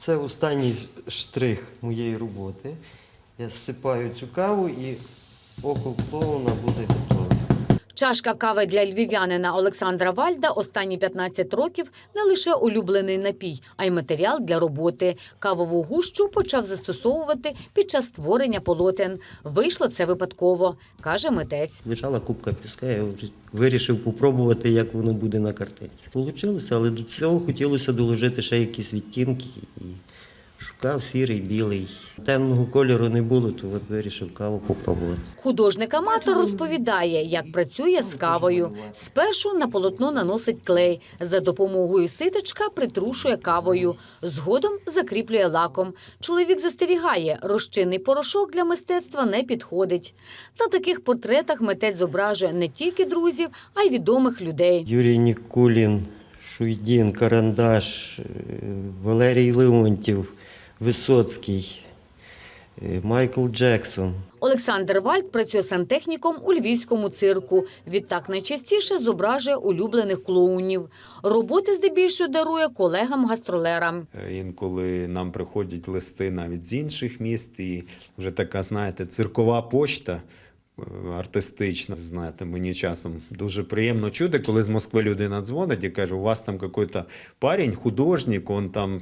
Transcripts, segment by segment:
Це останній штрих моєї роботи. Я зсипаю цю каву і око клоуна буде. Чашка кави для львів'янина Олександра Вальда останні 15 років не лише улюблений напій, а й матеріал для роботи. Кавову гущу почав застосовувати під час створення полотен. Вийшло це випадково, каже митець. Лежала кубка піска, я вирішив попробувати, як воно буде на картинці. Получилося, але до цього хотілося доложити ще якісь відтінки. Шукав сірий, білий. Темного кольору не було, то от вирішив каву попробувати. Художник-аматор розповідає, як працює з кавою. Спершу на полотно наносить клей. За допомогою ситочка притрушує кавою. Згодом закріплює лаком. Чоловік застерігає, розчинний порошок для мистецтва не підходить. На таких портретах митець зображує не тільки друзів, а й відомих людей. Юрій Нікулін, Шуйдін, Карандаш, е, Валерій Леонтів, Висоцький, е, Майкл Джексон. Олександр Вальд працює сантехніком у львівському цирку. Відтак найчастіше зображує улюблених клоунів. Роботи здебільшого дарує колегам-гастролерам. Е, Інколи нам приходять листи навіть з інших міст, і вже така, знаєте, циркова почта артистична. Знаєте, мені часом дуже приємно чути, коли з Москви людина дзвонить і каже, у вас там якийсь парень, художник, он там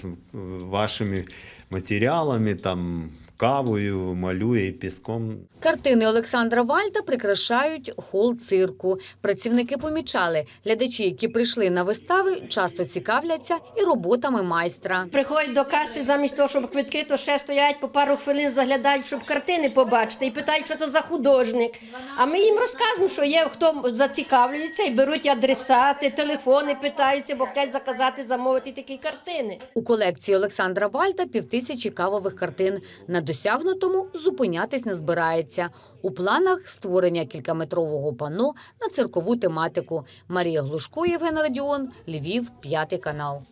вашими матеріалами, там кавою малює і піском. Картини Олександра Вальда прикрашають хол цирку. Працівники помічали, глядачі, які прийшли на вистави, часто цікавляться і роботами майстра. Приходять до каси замість того, щоб квитки, то ще стоять по пару хвилин, заглядають, щоб картини побачити, і питають, що то за художник. А ми їм розказуємо, що є хто зацікавлюється, і беруть адресати, телефони питаються, бо хочуть заказати, замовити такі картини. У колекції Олександра Вальда півтисячі кавових картин. На досягнутому зупинятись не збирається. У планах створення кількаметрового панно на циркову тематику. Марія Глушко, Євген Радіон, Львів, п'ятий канал.